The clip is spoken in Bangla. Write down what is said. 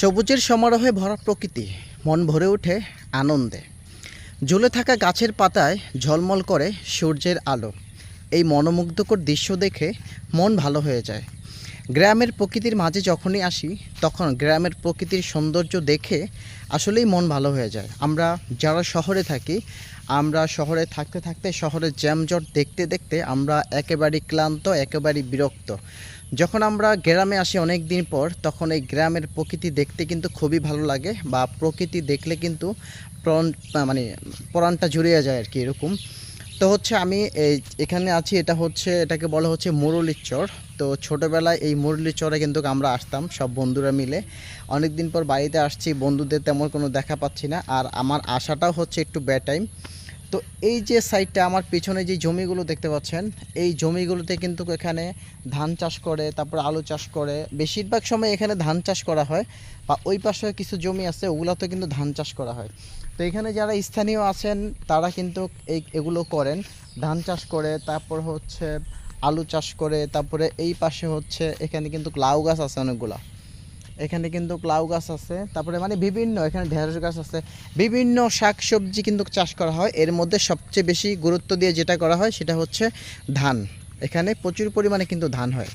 সবুজের সমারোহে ভরা প্রকৃতি, মন ভরে ওঠে আনন্দে। ঝুলে থাকা গাছের পাতায় ঝলমল করে সূর্যের আলো। এই মনোমুগ্ধকর দৃশ্য দেখে মন ভালো হয়ে যায়। গ্রামের প্রকৃতির মাঝে যখনই আসি, তখন গ্রামের প্রকৃতির সৌন্দর্য দেখে আসলেই মন ভালো হয়ে যায়। আমরা যারা শহরে থাকি, আমরা শহরে থাকতে থাকতে, শহরের জ্যামজট দেখতে দেখতে আমরা একেবারেই ক্লান্ত, একেবারেই বিরক্ত। যখন আমরা গ্রামে আসি অনেক দিন পর, তখন এই গ্রামের প্রকৃতি দেখতে কিন্তু খুবই ভালো লাগে বা প্রকৃতি দেখলে কিন্তু প্রাণ মানে প্রাণটা জুড়িয়ে যায় আর কি এরকম। তো হচ্ছে আমি এখানে আছি, এটা হচ্ছে, এটাকে বলা হচ্ছে মুরলির চর। তো ছোটোবেলায় এই মুরলির চরে কিন্তু আমরা আসতাম, সব বন্ধুরা মিলে। অনেক দিন পর বাড়িতে আসছি, বন্ধুদের তেমন কোনো দেখা পাচ্ছি না। আর আমার আসাটাও হচ্ছে একটু ব্যাড টাইম তো এই যে সাইডটা আমার পিছনে যে জমিগুলো দেখতে পাচ্ছেন, এই জমিগুলোতে কিন্তু এখানে ধান চাষ করে, তারপর আলু চাষ করে। বেশিরভাগ সময় এখানে ধান চাষ করা হয় বা ওই পাশে কিছু জমি আছে, ওগুলোতে কিন্তু ধান চাষ করা হয়। তো এখানে যারা স্থানীয় আছেন, তারা কিন্তু এই, এগুলো করেন। ধান চাষ করে, তারপর হচ্ছে আলু চাষ করে, তারপরে এই পাশে হচ্ছে এখানে কিন্তু লাউ গাছ আছে অনেকগুলা। এখানে কিন্তু লাউ গাছ আছে। তারপরে মানে বিভিন্ন, এখানে ঢেঁড়স গাছ আছে। বিভিন্ন শাক সবজি কিন্তু চাষ করা হয়। এর মধ্যে সবচেয়ে বেশি গুরুত্ব দিয়ে যেটা করা হয় সেটা হচ্ছে ধান। এখানে প্রচুর পরিমাণে কিন্তু ধান হয়।